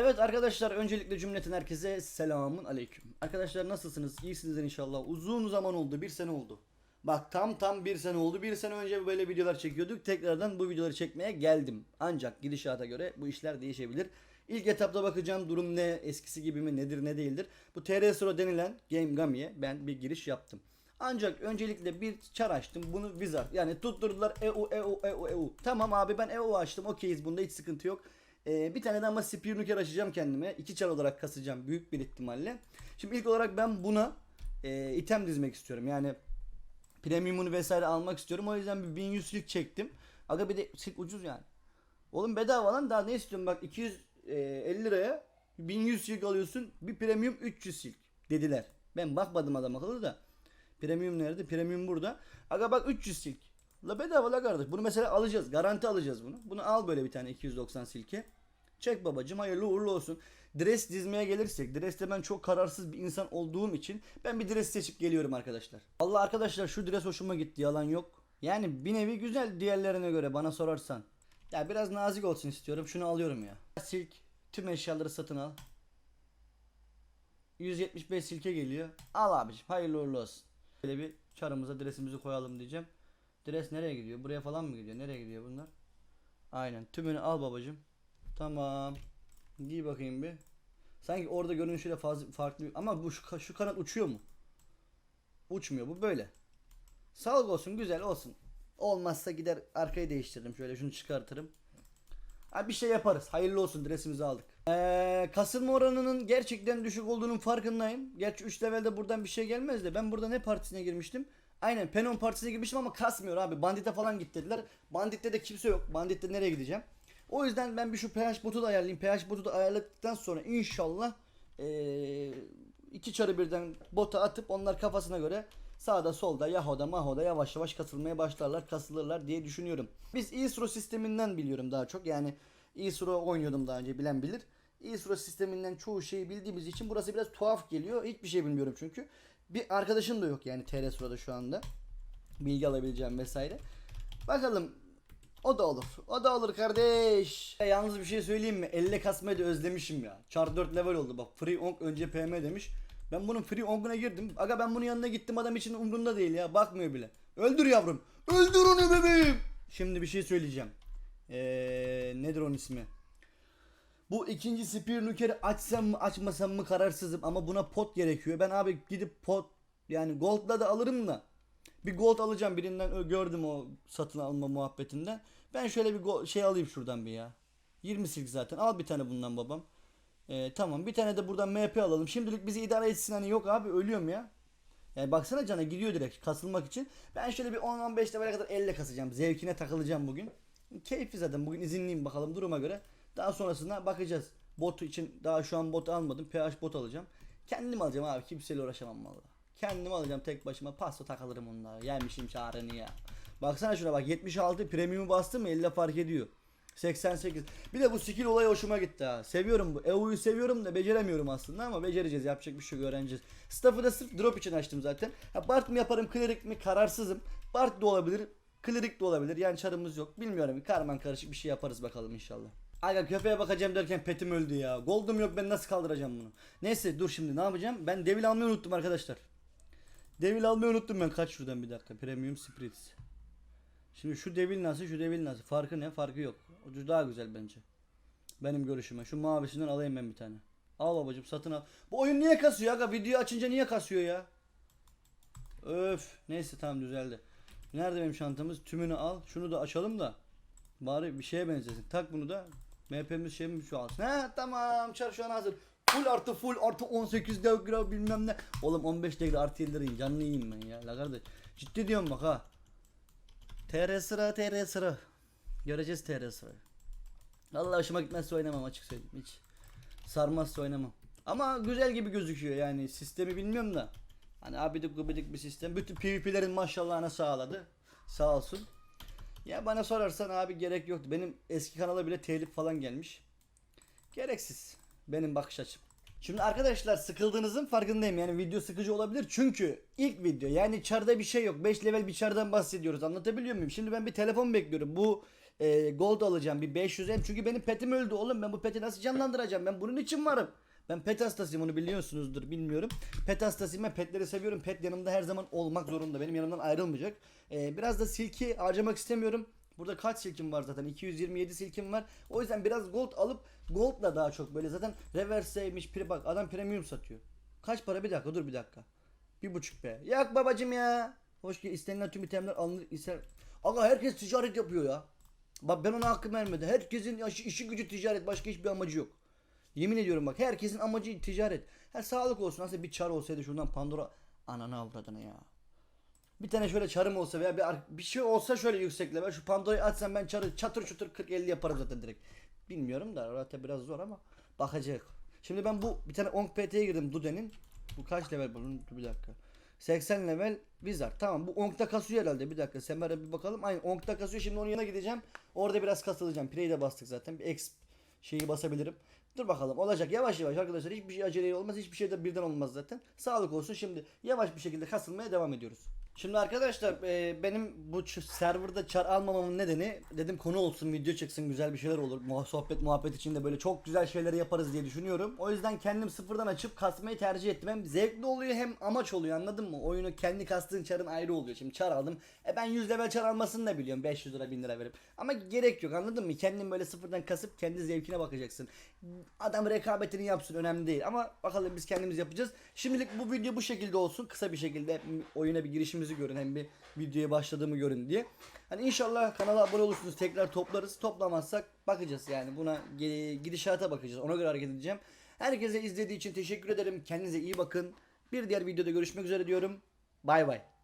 Evet arkadaşlar öncelikle cümleten herkese selamun aleyküm. Arkadaşlar nasılsınız? İyisinizdir inşallah. Uzun zaman oldu. Bir sene oldu. Bak tam tam bir sene oldu. Bir sene önce böyle videolar çekiyorduk. Tekrardan bu videoları çekmeye geldim. Ancak gidişata göre bu işler değişebilir. İlk etapta bakacağım durum ne, eskisi gibi mi, nedir ne değildir. Bu TR Soro denilen Game Gummy'ye ben bir giriş yaptım. Ancak öncelikle bir çar açtım. Bunu Wizard yani tutturdular EU EU EU EU. Tamam abi ben EU açtım. Okeyiz bunda hiç sıkıntı yok. Ee, bir tane de ama Spear Nuker açacağım kendime. İki çar olarak kasacağım büyük bir ihtimalle. Şimdi ilk olarak ben buna e, item dizmek istiyorum. Yani premiumunu vesaire almak istiyorum. O yüzden bir 1100 silk çektim. Aga bir de silk ucuz yani. Oğlum bedava lan daha ne istiyorum bak 250 liraya 1100 silk alıyorsun. Bir premium 300 silk dediler. Ben bakmadım adam akıllı da. Premium nerede? Premium burada. Aga bak 300 silk. La bedava la kardeş. Bunu mesela alacağız. Garanti alacağız bunu. Bunu al böyle bir tane 290 silke. Çek babacım hayırlı uğurlu olsun. Dress dizmeye gelirsek. Dress'te ben çok kararsız bir insan olduğum için ben bir dress seçip geliyorum arkadaşlar. Allah arkadaşlar şu dress hoşuma gitti yalan yok. Yani bir nevi güzel diğerlerine göre bana sorarsan. Ya biraz nazik olsun istiyorum. Şunu alıyorum ya. Silk tüm eşyaları satın al. 175 silke geliyor. Al abiciğim hayırlı uğurlu olsun. Böyle bir çarımıza dresimizi koyalım diyeceğim. Dres nereye gidiyor? Buraya falan mı gidiyor? Nereye gidiyor bunlar? Aynen. Tümünü al babacığım. Tamam. Giy bakayım bir. Sanki orada görünüşüyle fazla farklı ama bu şu, şu kanat uçuyor mu? Uçmuyor. Bu böyle. Sağlık olsun, güzel olsun. Olmazsa gider arkayı değiştiririm. Şöyle şunu çıkartırım. Ha bir şey yaparız. Hayırlı olsun dresimizi aldık. Ee, kasılma oranının gerçekten düşük olduğunun farkındayım. Gerçi 3 levelde buradan bir şey gelmez de ben burada ne partisine girmiştim? Aynen Penon partisine girmiştim ama kasmıyor abi. Bandit'e falan git dediler. Bandit'te de kimse yok. Bandit'te nereye gideceğim? O yüzden ben bir şu pH botu da ayarlayayım. pH botu da ayarladıktan sonra inşallah ee, iki çarı birden bota atıp onlar kafasına göre sağda solda Yahoda Mahoda yavaş yavaş kasılmaya başlarlar kasılırlar diye düşünüyorum. Biz Isro sisteminden biliyorum daha çok yani Isro oynuyordum daha önce bilen bilir. Isro sisteminden çoğu şeyi bildiğimiz için burası biraz tuhaf geliyor. Hiçbir şey bilmiyorum çünkü. Bir arkadaşım da yok yani TR Suro'da şu anda. Bilgi alabileceğim vesaire. Bakalım o da olur. O da olur kardeş. Ya yalnız bir şey söyleyeyim mi? Elle kasmayı da özlemişim ya. Char 4 level oldu bak. Free onk önce PM demiş. Ben bunun free onk'una girdim. Aga ben bunun yanına gittim adam için umrunda değil ya. Bakmıyor bile. Öldür yavrum. Öldür onu bebeğim. Şimdi bir şey söyleyeceğim. Eee nedir onun ismi? Bu ikinci Spear Nuker'i açsam mı açmasam mı kararsızım ama buna pot gerekiyor. Ben abi gidip pot yani gold'la da alırım da bir gold alacağım birinden gördüm o satın alma muhabbetinden. Ben şöyle bir go- şey alayım şuradan bir ya. 20 silk zaten. Al bir tane bundan babam. Ee, tamam bir tane de buradan MP alalım. Şimdilik bizi idare etsin hani yok abi ölüyorum ya. Yani baksana cana gidiyor direkt kasılmak için. Ben şöyle bir 10-15 levele kadar elle kasacağım. Zevkine takılacağım bugün. Keyifli zaten bugün izinliyim bakalım duruma göre. Daha sonrasında bakacağız. Bot için daha şu an bot almadım. PH bot alacağım. Kendim alacağım abi kimseyle uğraşamam valla. Kendim alacağım tek başıma pasto takılırım onlara. Yemişim çağrını ya. Baksana şuna bak 76 premium'u bastım mı elle fark ediyor. 88. Bir de bu skill olayı hoşuma gitti ha. Seviyorum bu. EU'yu seviyorum da beceremiyorum aslında ama becereceğiz. Yapacak bir şey öğreneceğiz. Staff'ı da sırf drop için açtım zaten. Ha Bart mı yaparım, Cleric mi kararsızım. Bart da olabilir, Cleric de olabilir. Yani çarımız yok. Bilmiyorum. Karman karışık bir şey yaparız bakalım inşallah. Aga köpeğe bakacağım derken petim öldü ya. Gold'um yok ben nasıl kaldıracağım bunu. Neyse dur şimdi ne yapacağım? Ben devil almayı unuttum arkadaşlar. Devil almayı unuttum ben. Kaç şuradan bir dakika. Premium Spirits. Şimdi şu devil nasıl şu devil nasıl? Farkı ne? Farkı yok. Ucu daha güzel bence. Benim görüşüme. Şu mavisinden alayım ben bir tane. Al babacım satın al. Bu oyun niye kasıyor aga? Video açınca niye kasıyor ya? Öf. Neyse tamam düzeldi. Nerede benim çantamız? Tümünü al. Şunu da açalım da. Bari bir şeye benzesin. Tak bunu da. MP'miz şey mi şu alsın. He tamam. Çar şu an hazır. Full artı full artı 18 degra bilmem ne. Oğlum 15 degra artı 7 lirayım. Canını yiyeyim ben ya. La kardeş. Ciddi diyorum bak ha. TR sıra TR sıra. Göreceğiz TR sıra. Allah hoşuma gitmezse oynamam açık söyleyeyim hiç. Sarmazsa oynamam. Ama güzel gibi gözüküyor yani sistemi bilmiyorum da. Hani abidik gubidik bir sistem. Bütün PvP'lerin maşallahına sağladı. Sağ olsun. Ya bana sorarsan abi gerek yoktu. Benim eski kanala bile telif falan gelmiş. Gereksiz. Benim bakış açım. Şimdi arkadaşlar sıkıldığınızın farkındayım. Yani video sıkıcı olabilir. Çünkü ilk video yani çarda bir şey yok. 5 level bir çardan bahsediyoruz. Anlatabiliyor muyum? Şimdi ben bir telefon bekliyorum. Bu e, gold alacağım bir 500 hem çünkü benim petim öldü oğlum ben bu peti nasıl canlandıracağım ben bunun için varım. Ben pet hastasıyım onu biliyorsunuzdur bilmiyorum. Pet hastasıyım ben petleri seviyorum. Pet yanımda her zaman olmak zorunda. Benim yanımdan ayrılmayacak. Ee, biraz da silki harcamak istemiyorum. Burada kaç silkim var zaten? 227 silkim var. O yüzden biraz gold alıp goldla daha çok böyle zaten reverse'ymiş. Bak adam premium satıyor. Kaç para? Bir dakika dur bir dakika. Bir buçuk be. Yak babacım ya. Hoş geldin. İstenilen tüm itemler alınır. ister. Aga herkes ticaret yapıyor ya. Bak ben ona hakkı vermedim. Herkesin işi gücü ticaret. Başka hiçbir amacı yok. Yemin ediyorum bak herkesin amacı ticaret. Her sağlık olsun. Aslında bir çar olsaydı şuradan Pandora ananı avradını ya. Bir tane şöyle çarım olsa veya bir, bir şey olsa şöyle yüksekle ben şu Pandora'yı açsam ben çarı çatır çutur 40 50 yaparım zaten direkt. Bilmiyorum da zaten biraz zor ama bakacak. Şimdi ben bu bir tane 10 PT'ye girdim Dude'nin. Bu kaç level bunun? Bir dakika. 80 level Wizard. Tamam bu Onk'ta kasıyor herhalde. Bir dakika Semer'e bir bakalım. Aynen Onk'ta kasıyor. Şimdi onun yanına gideceğim. Orada biraz kasılacağım. Prey'i de bastık zaten. Bir X şeyi basabilirim. Dur bakalım olacak yavaş yavaş arkadaşlar hiçbir şey acele olmaz hiçbir şey de birden olmaz zaten sağlık olsun şimdi yavaş bir şekilde kasılmaya devam ediyoruz. Şimdi arkadaşlar e, benim bu serverda çar almamamın nedeni dedim konu olsun video çıksın güzel bir şeyler olur muha- sohbet muhabbet içinde böyle çok güzel şeyleri yaparız diye düşünüyorum. O yüzden kendim sıfırdan açıp kasmayı tercih ettim hem zevkli oluyor hem amaç oluyor anladın mı? Oyunu kendi kastığın çarın ayrı oluyor şimdi çar aldım e ben 100 level çar almasını da biliyorum 500 lira 1000 lira verip ama gerek yok anladın mı? Kendin böyle sıfırdan kasıp kendi zevkine bakacaksın. Adam rekabetini yapsın önemli değil ama bakalım biz kendimiz yapacağız. Şimdilik bu video bu şekilde olsun. Kısa bir şekilde oyuna bir girişimizi görün hem bir videoya başladığımı görün diye. Hani inşallah kanala abone olursunuz tekrar toplarız. Toplamazsak bakacağız yani buna gidişata bakacağız. Ona göre hareket edeceğim. Herkese izlediği için teşekkür ederim. Kendinize iyi bakın. Bir diğer videoda görüşmek üzere diyorum. Bay bay.